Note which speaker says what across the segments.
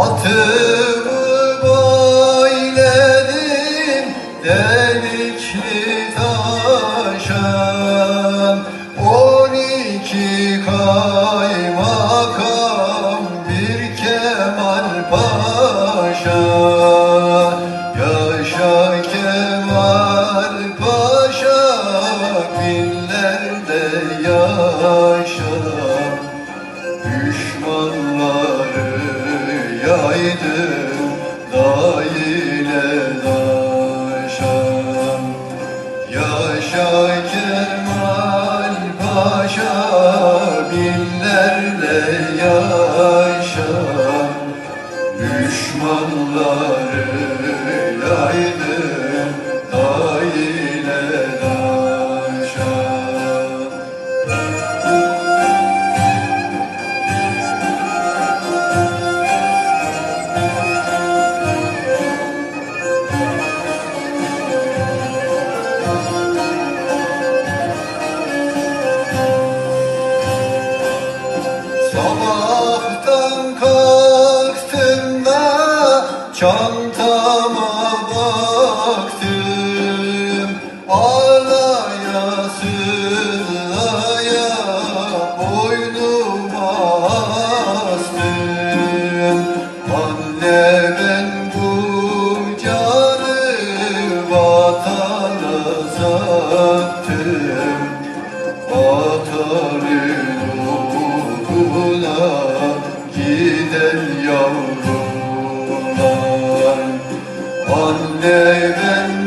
Speaker 1: Atı yaşa Düşmanları Sabahtan kalktım da çantama baktım Ağlaya yoluna giden yavrumlar Anne ben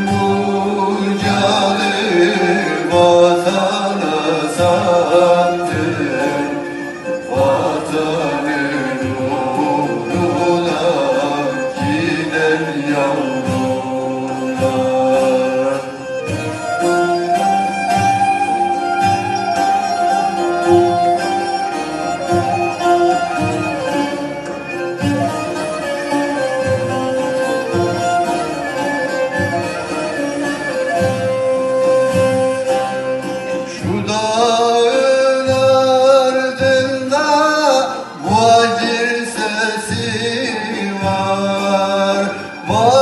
Speaker 1: Oh.